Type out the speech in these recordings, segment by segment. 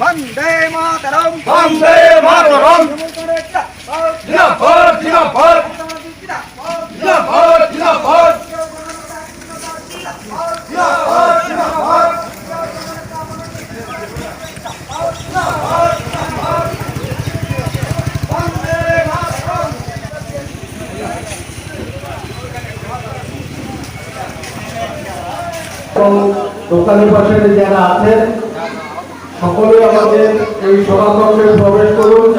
বন্দে মাতরম। বন্দে মাতরম। জিন্দাবাদ জিন্দাবাদ জিন্দাবাদ জিন্দাবাদ জিন্দাবাদ এবং দোকানের পাশে যারা আছেন সকলে আমাদের এই সভাকক্ষে প্রবেশ করুন।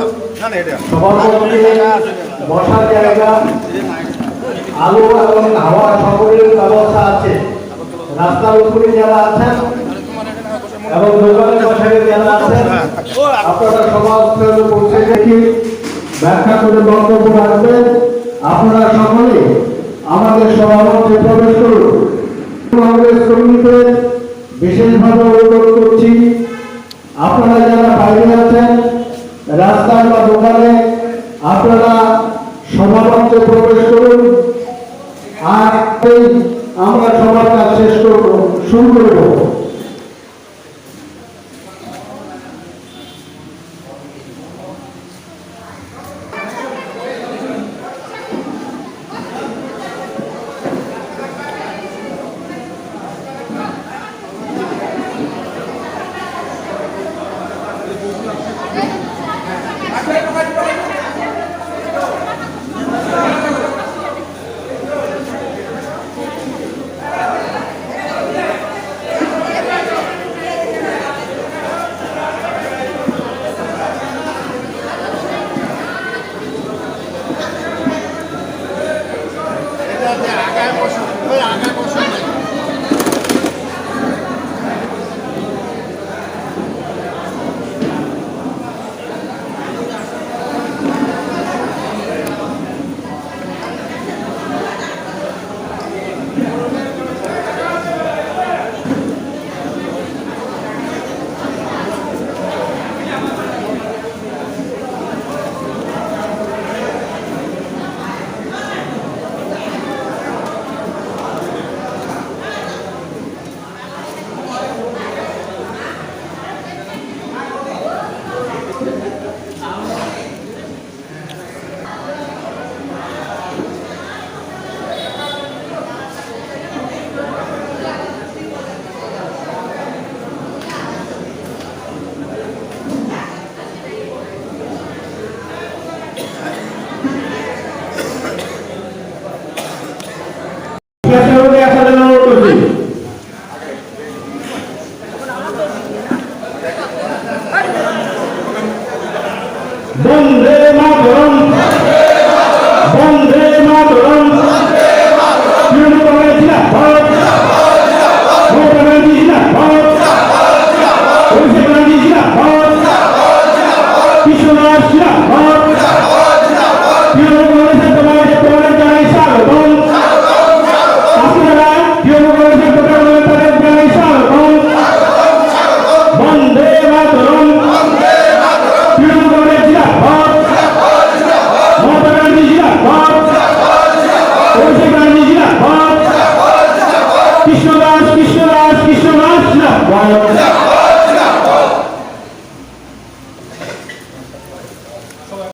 সভাকক্ষে বসার জায়গা, আলো এবং হাওয়া সকলের ব্যবস্থা আছে। রাস্তার উপরে যারা আছেন এবং দোকানের পাশে যারা আছেন, আপনারা সভাস্থলে পৌঁছে দেখি, ব্যাখ্যা করে বক্তব্য রাখবেন। আপনারা সকলে আমাদের সভাকক্ষে প্রবেশ করুন। কংগ্রেস কর্মীদের বিশেষভাবে অনুরোধ করছি, আপনারা যারা বাইরে আছেন, রাস্তায় বা দোকানে, আপনারা সভামঞ্চে প্রবেশ করুন। আর আমরা সবার কাজ শেষ করব, শুরু করব পেশাগত আগায় জন্য অনুরোধ করছি কৃষ্ণরাজ কৃষ্ণরাজ না।